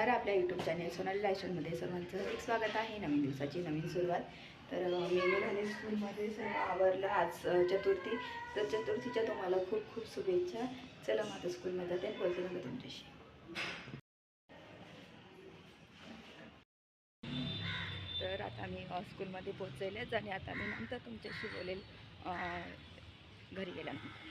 नमस्कार आपल्या YouTube channel Sonali लायशनमध्ये सर्वांचं स्वागत आहे. नवीन दिवसाची नवीन सुरुवात. तर मी निघाले स्कूलमध्ये सर्व आवरलं आज चतुर्थी. तर चतुर्थीच्या तुम्हाला खूप खूप शुभेच्छा. चला मग आता स्कूलमध्ये जाते. आणि बोलते नका तुमच्याशी. तर आता मी स्कूलमध्ये पोचलेच आणि आता मी नंतर तुमच्याशी बोलेल घरी गेल्यानंतर.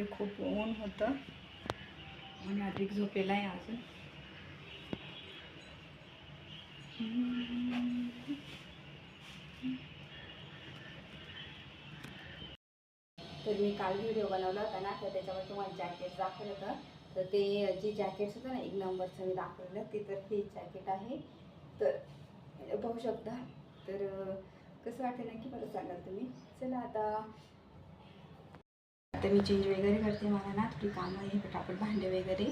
रात्री खूप ऊन होतं. आणि अधिक झोपेला आहे अजून. तर मी काल व्हिडिओ बनवला होता ना तर त्याच्यावर तुम्हाला जॅकेट दाखवलं होतं. तर ते जे जॅकेट्स होतं ना एक नंबरचं मी दाखवलेलं ते तर हे जॅकेट आहे. तर पाहू शकता. तर कसं वाटेल ना की मला सांगाल तुम्ही. चला आता आता मी चेंज वगैरे करते मला ना थोडी कामं आहे पटापट भांडे वगैरे.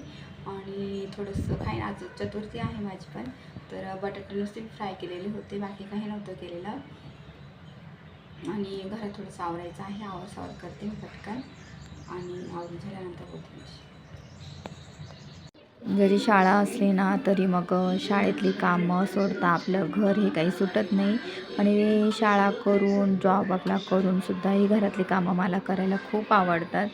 आणि थोडंसं काही आज चतुर्थी आहे माझी पण. तर बटाटे नुसते फ्राय केलेले होते बाकी काही नव्हतं केलेलं. आणि घरात थोडंसं आवरायचं आहे आवर सावर करते मी पटकन. आणि आवरून झाल्यानंतर होते जरी शाळा असली ना तरी मग शाळेतली कामं सोडता आपलं घर हे काही सुटत नाही. आणि शाळा करून जॉब आपला करून सुद्धा ही घरातली कामं मला करायला खूप आवडतात.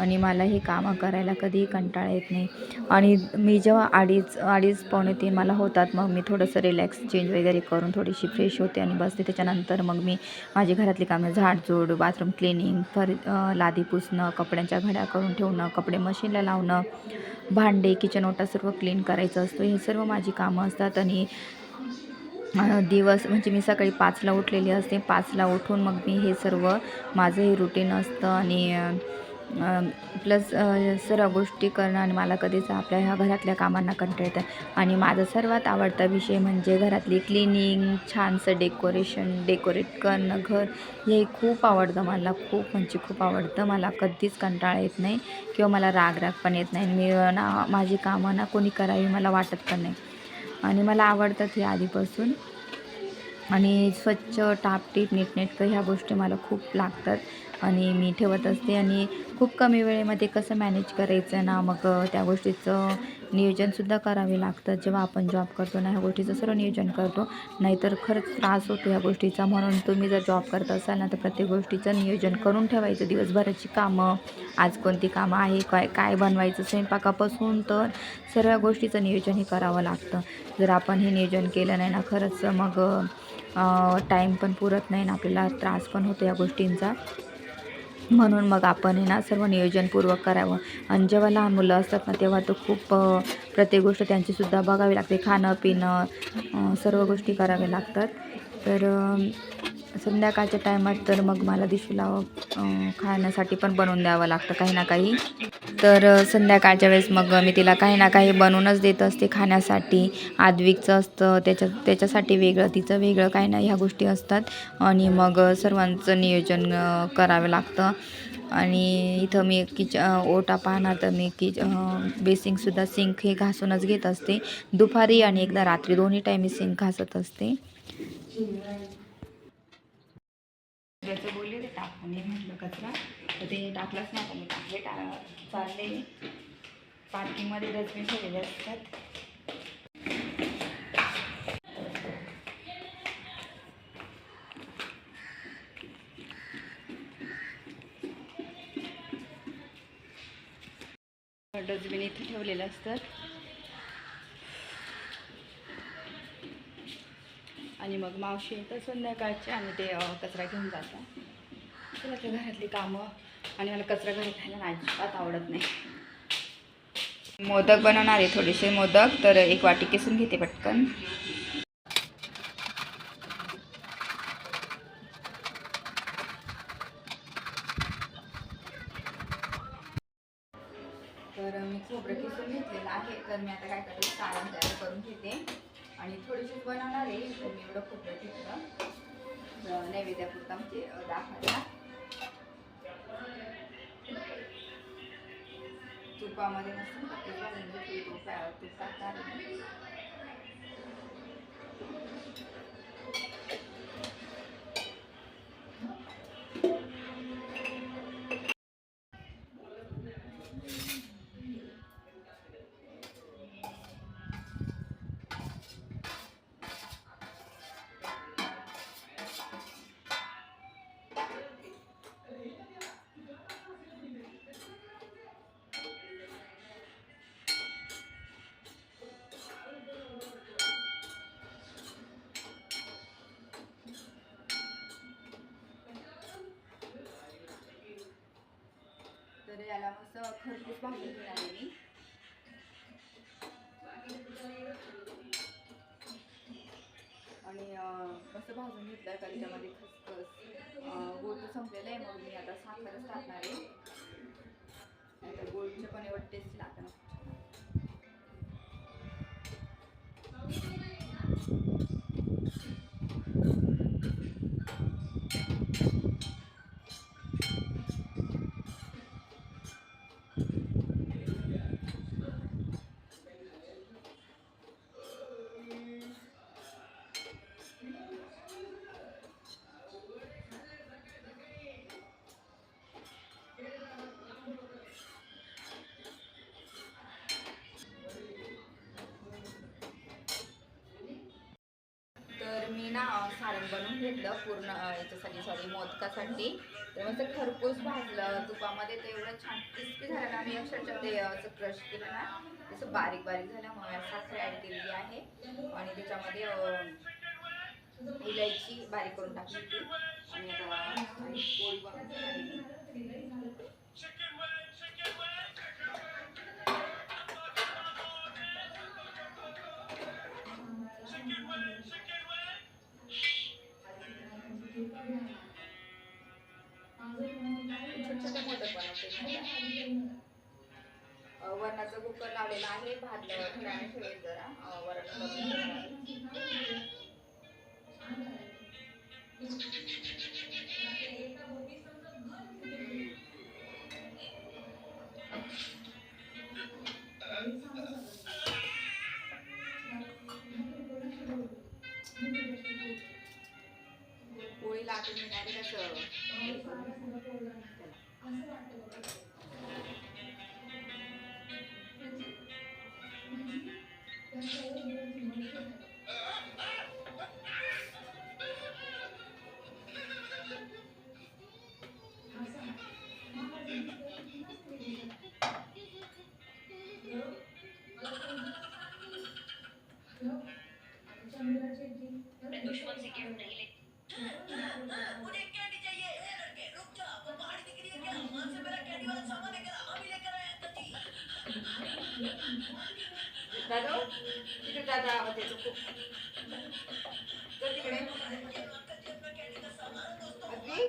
आणि मला ही कामं करायला कधीही कंटाळा येत नाही. आणि मी जेव्हा अडीच अडीच पावणे तीन मला होतात मग मी थोडंसं रिलॅक्स चेंज वगैरे करून थोडीशी फ्रेश होते आणि बसते. त्याच्यानंतर मग मी माझी घरातली कामं झाडझूड बाथरूम क्लिनिंग फर लादी पुसणं कपड्यांच्या घड्या करून ठेवणं कपडे मशीनला लावणं भांडे किचन ओटा सर्व क्लीन करायचं असतो. हे सर्व माझी कामं असतात आणि दिवस म्हणजे मी सकाळी पाचला उठलेली असते. पाचला उठून मग मी हे सर्व माझं हे रुटीन असतं आणि प्लस सर्व गोष्टी करणं आणि मला कधीच आपल्या ह्या घरातल्या कामांना कंटाळा येतं आणि माझा सर्वात आवडता विषय म्हणजे घरातली क्लिनिंग छानसं डेकोरेशन डेकोरेट करणं घर हे खूप आवडतं मला. खूप म्हणजे खूप आवडतं. मला कधीच कंटाळा येत नाही किंवा मला राग राग पण येत नाही. मी ना माझी कामं ना कोणी करावी मला वाटत पण नाही. आणि मला आवडतात हे आधीपासून. आणि स्वच्छ टापटीप नीटनेटकं ह्या गोष्टी मला खूप लागतात आणि मी ठेवत असते आणि खूप कमी वेळेमध्ये कसं मॅनेज करायचं ना मग त्या गोष्टीचं नियोजनसुद्धा करावे लागतं जेव्हा आपण जॉब करतो ना ह्या गोष्टीचं सर्व नियोजन करतो. नाहीतर खरंच त्रास होतो ह्या गोष्टीचा. म्हणून तुम्ही जर जॉब करत असाल ना तर प्रत्येक गोष्टीचं नियोजन करून ठेवायचं. दिवसभराची कामं आज कोणती कामं आहे काय काय बनवायचं स्वयंपाकापासून तर सर्व गोष्टीचं नियोजन हे करावं लागतं. जर आपण हे नियोजन केलं नाही ना खरंच मग टाईम पण पुरत नाही ना आपल्याला त्रास पण होतो या गोष्टींचा. म्हणून मग आपण हे ना सर्व नियोजनपूर्वक करावं. आणि जेव्हा लहान मुलं असतात ना तेव्हा तर खूप प्रत्येक गोष्ट त्यांचीसुद्धा बघावी लागते. खाणं पिणं सर्व गोष्टी कराव्या लागतात. तर संध्याकाळच्या टायमात तर मग मला दिशूला खाण्यासाठी पण बनवून द्यावं लागतं काही ना काही. तर संध्याकाळच्या वेळेस मग मी तिला काही ना काही बनवूनच देत असते खाण्यासाठी. आद्विकचं असतं त्याच्या त्याच्यासाठी वेगळं तिचं वेगळं काही ना ह्या गोष्टी असतात. आणि मग सर्वांचं नियोजन करावं लागतं. आणि इथं मी किच ओटा पाहणार तर मी किच बेसिंगसुद्धा सिंक हे घासूनच घेत असते. दुपारी आणि एकदा रात्री दोन्ही टाईम मी सिंक घासत असते. ज्याचं बोलले ते टाकून ये म्हटलं कचरा. तर ते टाकलंच नाही आता मी टाकले टा चालले. पार्किंगमध्ये डस्टबिन ठेवलेले असतात. डस्टबिन इथे ठेवलेलं असतात. आणि मग मावशी तर संध्याकाळचे आणि ते कचरा घेऊन जातात. तुला ते घरातली कामं आणि मला कचरा घरी खायला अजिबात आवडत नाही. मोदक बनवणार आहे थोडेसे मोदक तर एक वाटी किसून घेते पटकन. एवढं खोबरं घेतलं अं, नैवेद्यापुरता म्हणजे अं, दाखवायला. तुपामध्ये मस्त तूप तूप टाकणार असं खरपूस भाजून घेणार आहे मी. आणि कसं भाजून घेतलं का त्याच्यामध्ये खसखस गोड तर संपलेलं आहे मग मी आता साखरच टाकणार आहे. आता गुळचे पण एवढं टेस्ट ना सारण बनवून घेतलं पूर्ण याच्यासाठी सॉरी मोदकासाठी. तर मस्त खरपूस भाजलं तुपामध्ये ते एवढं छान क्रिस्पी झालं ना मी अक्षरशः ते असं क्रश केलं ना तसं बारीक बारीक झालं मग साखर ॲड केलेली आहे. आणि त्याच्यामध्ये इलायची बारीक करून टाकली होती. आणि आता आणि पोळी बनवून छोटे छोटे मोदक बनवते वरणाचं कुकर लावलेलं आहे भात थोड्या ठेवेल जरा वरण घेणार आहे. पोळी लागून मी कसं तिकडे दादा आवाज येतो. खूप. चल तिकडे. अगदी?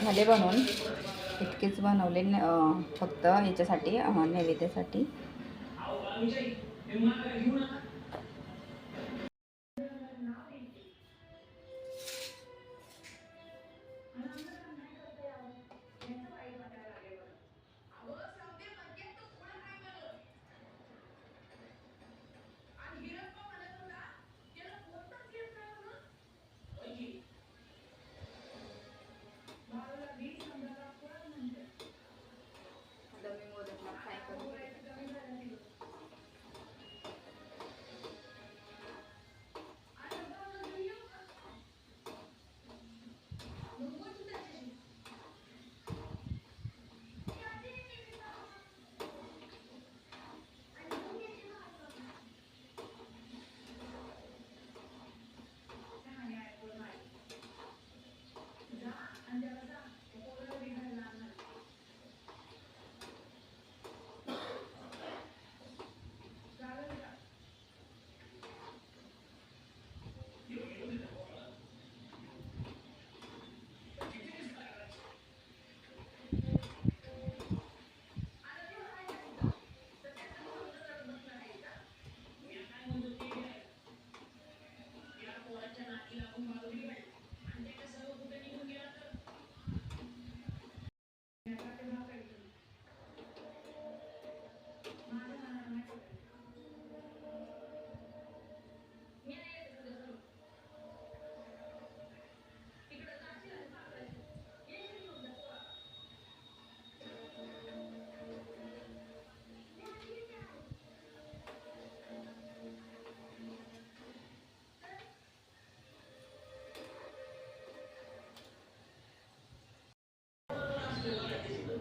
झाले बनवून. इतकेच बनवले फक्त याच्यासाठी नैवेद्यासाठी.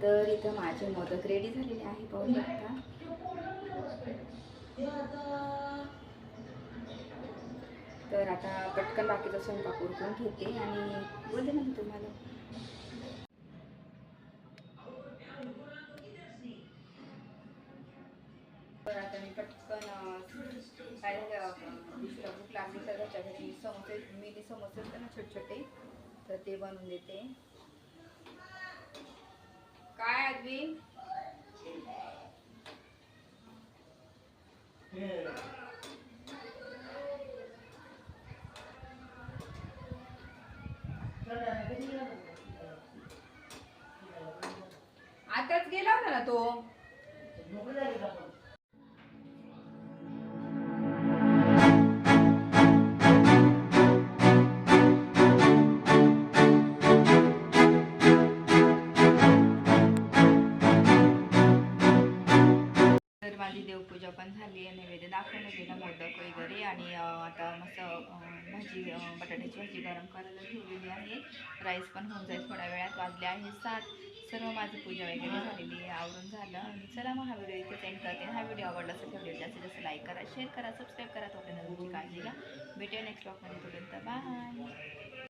तर इथं माझे मोदक रेडी झालेले आहे पाहू शकता. तर आता पटकन बाकीचा स्वयंपाक उरकून घेते आणि बोलते ना मी तुम्हाला. तर आता मी पटकन काय भूक लागली तर घरी समोसे मी समोसे असते ना छोटे छोटे तर ते बनवून देते. काय आणि आता मस्त भाजी बटाट्याची भाजी गरम करायला ठेवलेली आहे. राईस पण होऊन जाईल थोड्या वेळात. वाजले आहे सात. सर्व माझी पूजा वगैरे झालेली आहे. आवरून झालं. आणि चला मग हा व्हिडिओ इथे सेंड करते. हा व्हिडिओ आवडला असेल तर व्हिडिओ जास्तीत जास्त लाईक करा शेअर करा सबस्क्राईब करा. तोपर्यंत तुमची काळजी घ्या. भेटूया नेक्स्ट ब्लॉगमध्ये तोपर्यंत बाय